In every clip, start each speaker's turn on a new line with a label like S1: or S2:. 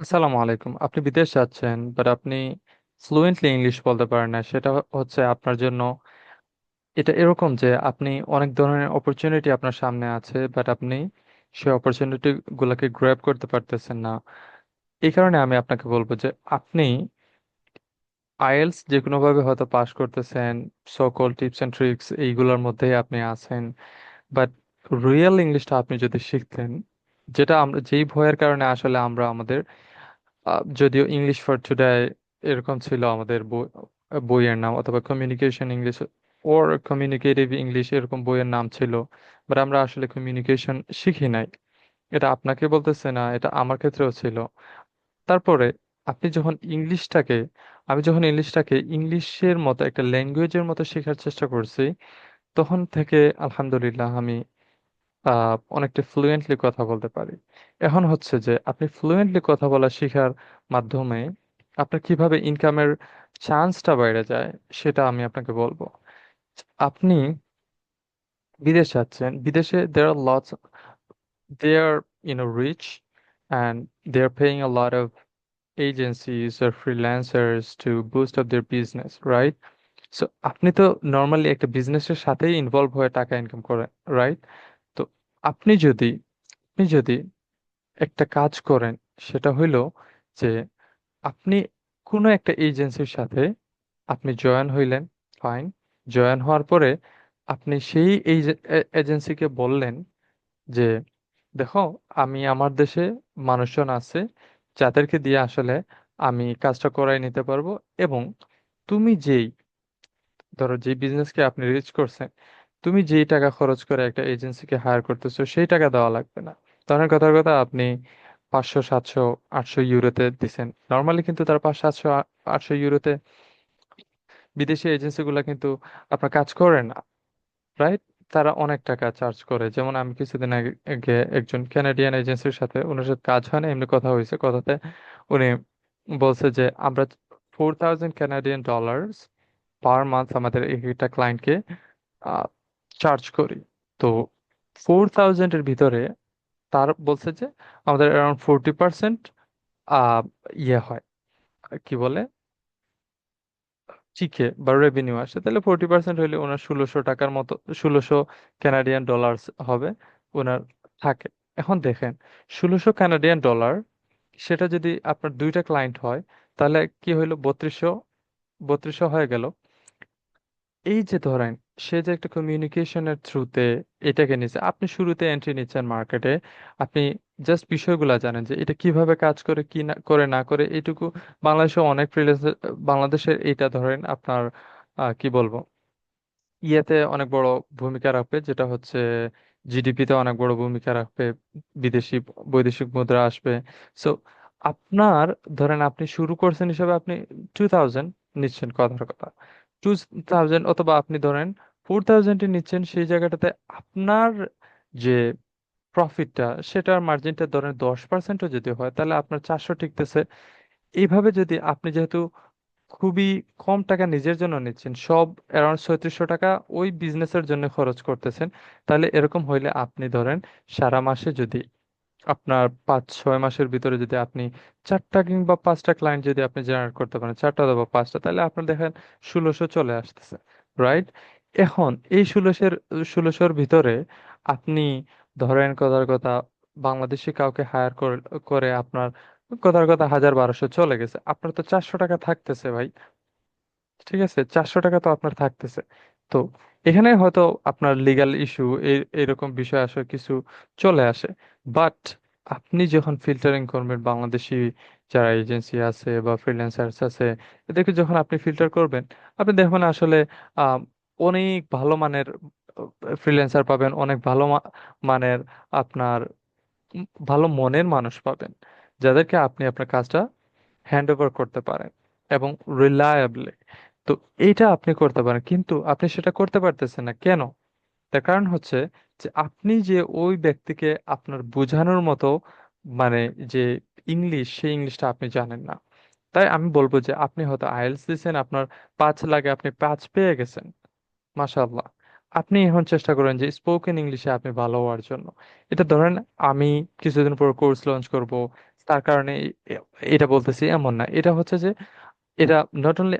S1: আসসালামু আলাইকুম। আপনি বিদেশ যাচ্ছেন বাট আপনি ফ্লুয়েন্টলি ইংলিশ বলতে পারেন না। সেটা হচ্ছে আপনার জন্য এটা এরকম যে আপনি অনেক ধরনের অপরচুনিটি আপনার সামনে আছে বাট আপনি সেই অপরচুনিটি গুলোকে গ্র্যাব করতে পারতেছেন না। এই কারণে আমি আপনাকে বলব যে আপনি আইএলস যে কোনো ভাবে হয়তো পাশ করতেছেন সকল টিপস এন্ড ট্রিক্স এইগুলোর মধ্যেই আপনি আছেন বাট রিয়েল ইংলিশটা আপনি যদি শিখতেন, যেটা আমরা যেই ভয়ের কারণে আসলে আমরা আমাদের যদিও ইংলিশ ফর টুডে এরকম ছিল আমাদের বই- বইয়ের নাম, অথবা communication English or communicative English এরকম বইয়ের নাম ছিল বাট আমরা আসলে কমিউনিকেশন শিখি নাই। এটা আপনাকে বলতেছে না, এটা আমার ক্ষেত্রেও ছিল। তারপরে আপনি যখন ইংলিশটাকে আমি যখন ইংলিশটাকে ইংলিশের মতো একটা ল্যাঙ্গুয়েজের মতো শেখার চেষ্টা করছি, তখন থেকে আলহামদুলিল্লাহ আমি অনেকটা ফ্লুয়েন্টলি কথা বলতে পারি। এখন হচ্ছে যে, আপনি ফ্লুয়েন্টলি কথা বলা শেখার মাধ্যমে আপনার কীভাবে ইনকামের চান্সটা বেড়ে যায় সেটা আমি আপনাকে বলব। আপনি বিদেশ যাচ্ছেন, বিদেশে there are lots, they are, you know, rich and they are paying a lot of agencies or freelancers to boost up their right? So, আপনি তো নর্মালি একটা বিজনেসের সাথেই ইনভলভ হয়ে টাকা ইনকাম করেন রাইট আপনি যদি আপনি যদি একটা কাজ করেন, সেটা হইল যে আপনি কোনো একটা এজেন্সির সাথে আপনি জয়েন হইলেন, ফাইন। জয়েন হওয়ার পরে আপনি সেই এজেন্সিকে বললেন যে, দেখো, আমি আমার দেশে মানুষজন আছে, যাদেরকে দিয়ে আসলে আমি কাজটা করাই নিতে পারব এবং তুমি যেই, ধরো যে বিজনেসকে আপনি রিচ করছেন তুমি যেই টাকা খরচ করে একটা এজেন্সিকে হায়ার করতেছো, সেই টাকা দেওয়া লাগবে না। ধরেন কথার কথা, আপনি পাঁচশো, সাতশো, আটশো ইউরোতে দিছেন। নর্মালি কিন্তু তার পাঁচশো সাতশো আটশো ইউরোতে বিদেশি এজেন্সিগুলো কিন্তু আপনার কাজ করে না রাইট তারা অনেক টাকা চার্জ করে। যেমন আমি কিছুদিন আগে একজন কানাডিয়ান এজেন্সির সাথে ওনার সাথে কাজ হয় না, এমনি কথা হয়েছে কথাতে। উনি বলছে যে, আমরা four thousand Canadian dollars per month আমাদের এক একটা ক্লায়েন্টকে চার্জ করি। তো ফোর থাউজেন্ডের ভিতরে তার বলছে যে আমাদের অ্যারাউন্ড ফোরটি পার্সেন্ট ইয়ে হয়। কি বলে? চিকে বা রেভিনিউ আসে। তাহলে ফোরটি পার্সেন্ট হইলে ওনার ষোলোশো টাকার মতো, ষোলোশো কানাডিয়ান ডলার্স হবে ওনার থাকে। এখন দেখেন, ষোলোশো কানাডিয়ান ডলার সেটা যদি আপনার দুইটা ক্লায়েন্ট হয়, তাহলে কি হইল? বত্রিশশো বত্রিশশো হয়ে গেল। এই যে ধরেন, সে যে একটা কমিউনিকেশনের থ্রুতে এটাকে নিচ্ছে আপনি শুরুতে এন্ট্রি নিচ্ছেন মার্কেটে আপনি জাস্ট বিষয়গুলো জানেন যে এটা কীভাবে কাজ করে, কি না, করে না করে, এইটুকু বাংলাদেশে অনেক ফ্রিল্যান্সার বাংলাদেশের এইটা ধরেন আপনার কি বলব, ইয়েতে অনেক বড় ভূমিকা রাখবে, যেটা হচ্ছে জিডিপিতে অনেক বড় ভূমিকা রাখবে, বিদেশি, বৈদেশিক মুদ্রা আসবে। সো আপনার, ধরেন আপনি শুরু করছেন হিসাবে আপনি টু থাউজেন্ড নিচ্ছেন কথার কথা। টু থাউজেন্ড অথবা আপনি ধরেন ফোর থাউজেন্ডে নিচ্ছেন, সেই জায়গাটাতে আপনার যে প্রফিটটা সেটার মার্জিনটা ধরেন দশ পার্সেন্টও যদি হয়, তাহলে আপনার চারশো টিকতেছে। এইভাবে যদি আপনি যেহেতু খুবই কম টাকা নিজের জন্য নিচ্ছেন, সব অ্যারাউন্ড ছয়ত্রিশশো টাকা ওই বিজনেসের জন্য খরচ করতেছেন, তাহলে এরকম হইলে আপনি ধরেন সারা মাসে যদি আপনার পাঁচ, ছয় মাসের ভিতরে যদি আপনি চারটা কিংবা পাঁচটা ক্লায়েন্ট যদি আপনি জেনারেট করতে পারেন, চারটা অথবা পাঁচটা, তাহলে আপনার দেখেন ষোলোশো চলে আসতেছে রাইট এখন এই ষোলোশোর ষোলোশোর ভিতরে আপনি ধরেন কথার কথা বাংলাদেশি কাউকে হায়ার করে আপনার কথার কথা হাজার বারোশো চলে গেছে, আপনার তো চারশো টাকা থাকতেছে ভাই, ঠিক আছে? চারশো টাকা তো আপনার থাকতেছে। তো এখানে হয়তো আপনার লিগ্যাল ইস্যু এরকম বিষয় আসলে কিছু চলে আসে। বাট আপনি যখন ফিল্টারিং করবেন, বাংলাদেশি যারা এজেন্সি আছে বা ফ্রিল্যান্সার্স আছে, এদেরকে যখন আপনি ফিল্টার করবেন, আপনি দেখবেন আসলে অনেক ভালো মানের ফ্রিল্যান্সার পাবেন, অনেক ভালো মানের আপনার ভালো মনের মানুষ পাবেন, যাদেরকে আপনি আপনার কাজটা হ্যান্ড ওভার করতে পারেন এবং রিলায়েবলি তো এইটা আপনি করতে পারেন। কিন্তু আপনি সেটা করতে পারতেছেন না। কেন? তার কারণ হচ্ছে যে আপনি যে ওই ব্যক্তিকে আপনার বোঝানোর মতো মানে যে ইংলিশ, সেই ইংলিশটা আপনি জানেন না। তাই আমি বলব যে আপনি হয়তো আইএলটিএস দিয়েছেন, আপনার পাঁচ লাগে আপনি পাঁচ পেয়ে গেছেন। মাশাআল্লাহ। আপনি এখন চেষ্টা করেন যে স্পোকেন ইংলিশে আপনি ভালো হওয়ার জন্য। এটা ধরেন আমি কিছুদিন পর কোর্স লঞ্চ করব। তার কারণে এটা বলতেছি এমন না। এটা হচ্ছে যে এটা নট অনলি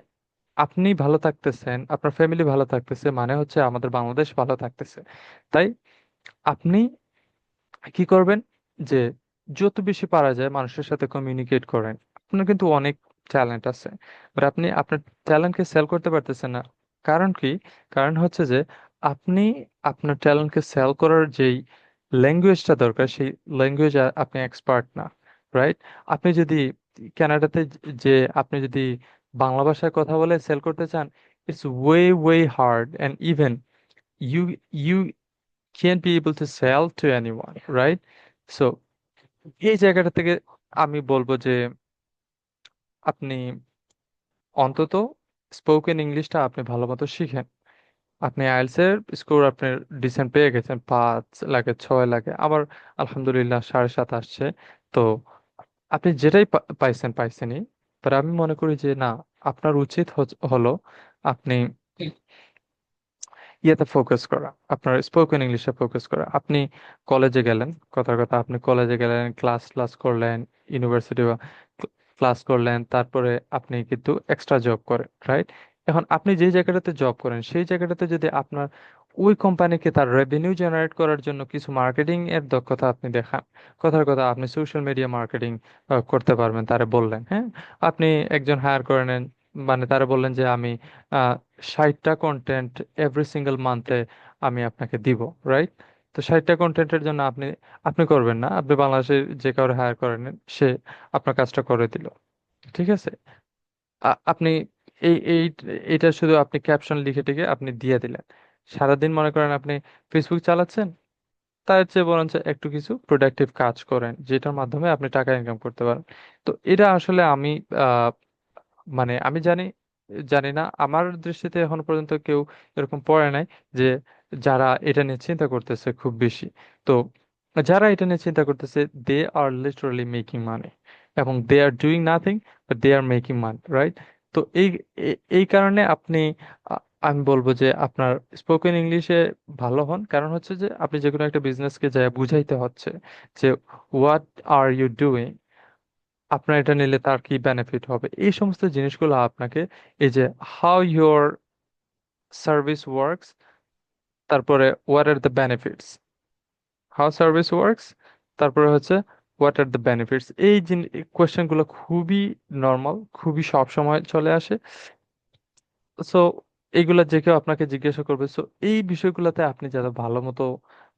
S1: আপনি ভালো থাকতেছেন, আপনার ফ্যামিলি ভালো থাকতেছে মানে হচ্ছে আমাদের বাংলাদেশ ভালো থাকতেছে। তাই আপনি কি করবেন? যে যত বেশি পারা যায় মানুষের সাথে কমিউনিকেট করেন। আপনার কিন্তু অনেক ট্যালেন্ট আছে। বাট আপনি, আপনার ট্যালেন্টকে সেল করতে পারতেছেন না। কারণ কি? কারণ হচ্ছে যে আপনি, আপনার ট্যালেন্টকে সেল করার যেই ল্যাঙ্গুয়েজটা দরকার, সেই ল্যাঙ্গুয়েজ আপনি এক্সপার্ট না রাইট আপনি যদি কানাডাতে যে, আপনি যদি বাংলা ভাষায় কথা বলে সেল করতে চান it's way way hard and even you you can't be able to sell to anyone right so এই জায়গাটা থেকে আমি বলব যে আপনি অন্তত স্পোকেন ইংলিশটা আপনি ভালো মতো শিখেন। আপনি আইএলটিএস এর স্কোর আপনার ডিসেন্ট পেয়ে গেছেন পাঁচ লাগে ছয় লাগে আবার আলহামদুলিল্লাহ সাড়ে সাত আসছে। তো আপনি যেটাই পাইছেন পাইছেনই। বাট আমি মনে করি যে, না, আপনার উচিত হলো আপনি ইয়েতে ফোকাস করা, আপনার স্পোকেন ইংলিশে ফোকাস করা। আপনি কলেজে গেলেন, কথার কথা, আপনি কলেজে গেলেন ক্লাস ক্লাস করলেন ইউনিভার্সিটি বা ক্লাস করলেন, তারপরে আপনি কিন্তু এক্সট্রা জব করেন রাইট এখন আপনি যেই জায়গাটাতে জব করেন, সেই জায়গাটাতে যদি আপনার ওই কোম্পানিকে তার রেভিনিউ জেনারেট করার জন্য কিছু মার্কেটিং এর দক্ষতা আপনি দেখান কথার কথা আপনি সোশ্যাল মিডিয়া মার্কেটিং করতে পারবেন, তারে বললেন হ্যাঁ? আপনি একজন হায়ার করে নেন মানে তারা বললেন যে আমি ষাটটা কন্টেন্ট এভরি সিঙ্গেল মান্থে আমি আপনাকে দিব রাইট তো ষাটটা কন্টেন্টের জন্য আপনি আপনি করবেন না, আপনি বাংলাদেশের যে কাউরে হায়ার করেন সে আপনার কাজটা করে দিল, ঠিক আছে? আপনি এই এই এটা শুধু আপনি ক্যাপশন লিখে টিকে আপনি দিয়ে দিলেন। সারাদিন মনে করেন আপনি ফেসবুক চালাচ্ছেন, তার চেয়ে বরঞ্চ একটু কিছু প্রোডাক্টিভ কাজ করেন, যেটার মাধ্যমে আপনি টাকা ইনকাম করতে পারেন। তো এটা আসলে আমি মানে আমি জানি জানি না, আমার দৃষ্টিতে এখন পর্যন্ত কেউ এরকম পড়ে নাই যে যারা এটা নিয়ে চিন্তা করতেছে খুব বেশি। তো যারা এটা নিয়ে চিন্তা করতেছে দে আর লিটারালি মেকিং মানি এবং they are doing nothing but they are making money right তো এই এই কারণে আপনি আমি বলব যে আপনার স্পোকেন ইংলিশে ভালো হন। কারণ হচ্ছে যে আপনি যে কোনো একটা বিজনেসকে যায় বুঝাইতে হচ্ছে যে হোয়াট আর ইউ ডুইং আপনার এটা নিলে তার কি বেনিফিট হবে? এই সমস্ত জিনিসগুলো আপনাকে এই যে হাউ ইউর সার্ভিস ওয়ার্কস তারপরে what are the benefits how service works তারপরে হচ্ছে হোয়াট আর দ্য বেনিফিটস এই কোয়েশ্চেনগুলো খুবই নর্মাল খুবই সব সময় চলে আসে। সো এইগুলা যে কেউ আপনাকে জিজ্ঞাসা করবে সো এই বিষয়গুলোতে আপনি যাতে ভালো মতো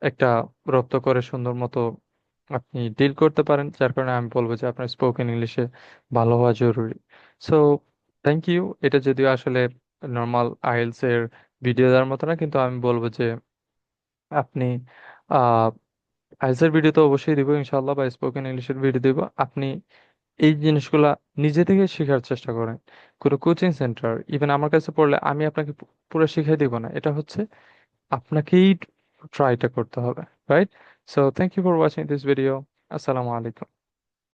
S1: একটা রপ্ত করে, সুন্দর মতো আপনি ডিল করতে পারেন, যার কারণে আমি বলব যে আপনার স্পোকেন ইংলিশে ভালো হওয়া জরুরি। সো থ্যাংক ইউ এটা যদিও আসলে নর্মাল আইএলস এর ভিডিও দেওয়ার মতো না, কিন্তু আমি বলব যে আপনি এর ভিডিও তো অবশ্যই দিব ইনশাল্লাহ বা স্পোকেন ইংলিশের ভিডিও দিব। আপনি এই জিনিসগুলা নিজে থেকে শেখার চেষ্টা করেন। কোনো কোচিং সেন্টার ইভেন আমার কাছে পড়লে আমি আপনাকে পুরো শিখিয়ে দিব না। এটা হচ্ছে আপনাকেই ট্রাইটা করতে হবে right so thank you for watching this video আসসালামু আলাইকুম।